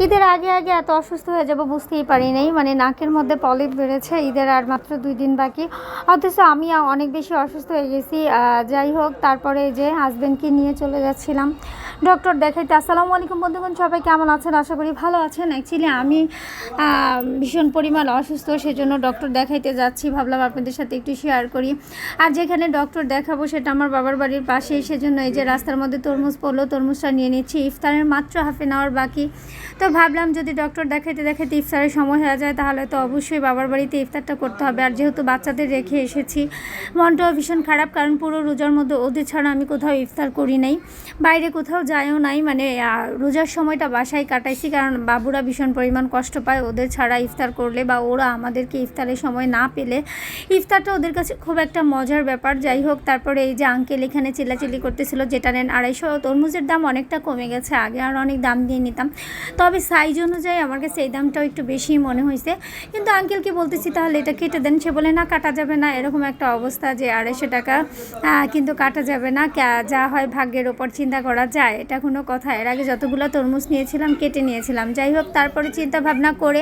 ঈদের আগে আগে এত অসুস্থ হয়ে যাব বুঝতেই পারি নাই। মানে নাকের মধ্যে পলিপ বেড়েছে, ঈদের আর মাত্র দুই দিন বাকি। অথচ আমি অনেক বেশি অসুস্থ হয়ে গেছি। যাই হোক, তারপরে যে হাজব্যান্ডকে নিয়ে চলে যাচ্ছিলাম। ডক্টর দেখাইতে আসসালামু আলাইকুম বন্ধুগণ, সবাই কেমন আছেন? আশা করি ভালো আছেন। অ্যাকচুয়ালি আমি ভীষণ পরিমাণ অসুস্থ, সেজন্য ডক্টর দেখাইতে যাচ্ছি। ভাবলাম আপনাদের সাথে একটু শেয়ার করি। আর যেখানে ডক্টর দেখাবো, সেটা আমার বাবার বাড়ির পাশেই। সেজন্য এই যে রাস্তার মধ্যে তরমুজ পড়ল, তরমুজটা নিয়ে নিচ্ছি। ইফতারের মাত্র হাফ এন আওয়ার বাকি। তো ভাবলাম যদি ডক্টর দেখাইতে দেখাইতে ইফতারের সময় হয়ে যায়, তাহলে তো অবশ্যই বাবার বাড়িতে ইফতারটা করতে হবে। আর যেহেতু বাচ্চাদের রেখে এসেছি, মনটাও ভীষণ খারাপ, কারণ পুরো রোজার মধ্যে ওদের ছাড়া আমি কোথাও ইফতার করি নাই। বাইরে কোথাও যাইও নাই মানে রোজার সময়টা বাসায় কাটাইছি, কারণ বাবুরা ভীষণ পরিমাণ কষ্ট পায় ওদের ছাড়া ইফতার করলে, বা ওরা আমাদেরকে ইফতারের সময় না পেলে। ইফতারটা ওদের কাছে খুব একটা মজার ব্যাপার। যাই হোক, তারপরে এই যে আঙ্কেল এখানে চিল্লাচিল্লি করতেছিল, যেটা নেন আড়াইশো, তরমুজের দাম অনেকটা কমে গেছে, আগে আর অনেক দাম দিয়ে নিতাম। তবে সাইজ অনুযায়ী আমার কাছে এই দামটাও একটু বেশি মনে হয়েছে। কিন্তু আঙ্কেলকে বলতেছি, তাহলে এটা কেটে দেন। সে বলে, না, কাটা যাবে না। এরকম একটা অবস্থা যে আড়াইশো টাকা কিন্তু কাটা যাবে না। যা হয় ভাগ্যের ওপর চিন্তা করা যায়। এটা কোনো কথা। এর আগে যতগুলো তরমুজ নিয়েছিলাম, কেটে নিয়েছিলাম। যাই হোক, তারপরে চিন্তা ভাবনা করে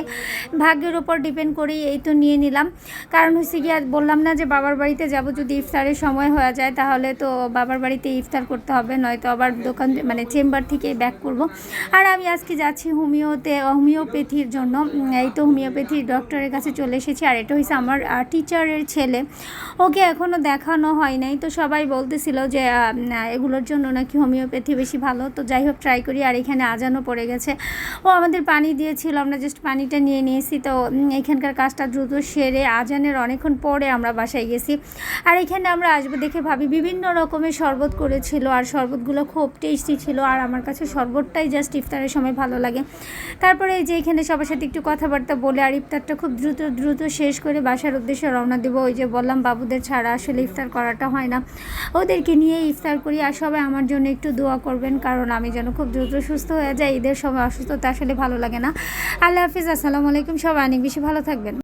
ভাগ্যের ওপর ডিপেন্ড করেই এই তো নিয়ে নিলাম। কারণ হচ্ছে কি আর বললাম না যে বাবার বাড়িতে যাব যদি ইফতারের সময় হয়ে যায়, তাহলে তো বাবার বাড়িতে ইফতার করতে হবে। নয়তো আবার দোকান মানে চেম্বার থেকে ব্যাক করব। আর আমি আজকে যাচ্ছি হোমিওতে, হোমিওপ্যাথির জন্য এই তো হোমিওপ্যাথির ডক্টরের কাছে চলে এসেছি। আর এটা হয়েছে আমার টিচারের ছেলে। ওকে এখনও দেখানো হয় নাই। তো সবাই বলতেছিল যে এগুলোর জন্য নাকি হোমিওপ্যাথি বেশি ভালো। তো যাই হোক ট্রাই করি। আর এখানে আজানও পড়ে গেছে। ও আমাদের পানি দিয়েছিল। আমরা জাস্ট পানিটা নিয়ে নিয়েছি। তো এখানকার কাজটা দ্রুত সেরে আজানের অনেকক্ষণ পরে আমরা বাসায় গেছি। আর এখানে আমরা আসব দেখে ভাবি বিভিন্ন রকমের শরবত করেছিল। আর শরবতগুলো খুব টেস্টি ছিল। আর আমার কাছে শরবতটাই জাস্ট ইফতারের সময় ভালো লাগে। তারপরে এই যে এখানে সবার সাথে একটু কথাবার্তা বলে আর ইফতারটা খুব দ্রুত দ্রুত শেষ করে বাসার উদ্দেশ্যে রওনা দেবো। ওই যে বললাম, বাবুদের ছাড়া আসলে ইফতার করাটা হয় না। ওদেরকে নিয়ে ইফতার করি আর সবাই আমার জন্য একটু দোয়া করবেন, কারণ আমি যেন খুব দ্রুত সুস্থ হয়ে যাই। ঈদের সময় অসুস্থতা আসলে ভালো লাগে না। আল্লাহ হাফিজ, আসসালামু আলাইকুম সবাই, অনেক বেশি ভালো থাকবেন।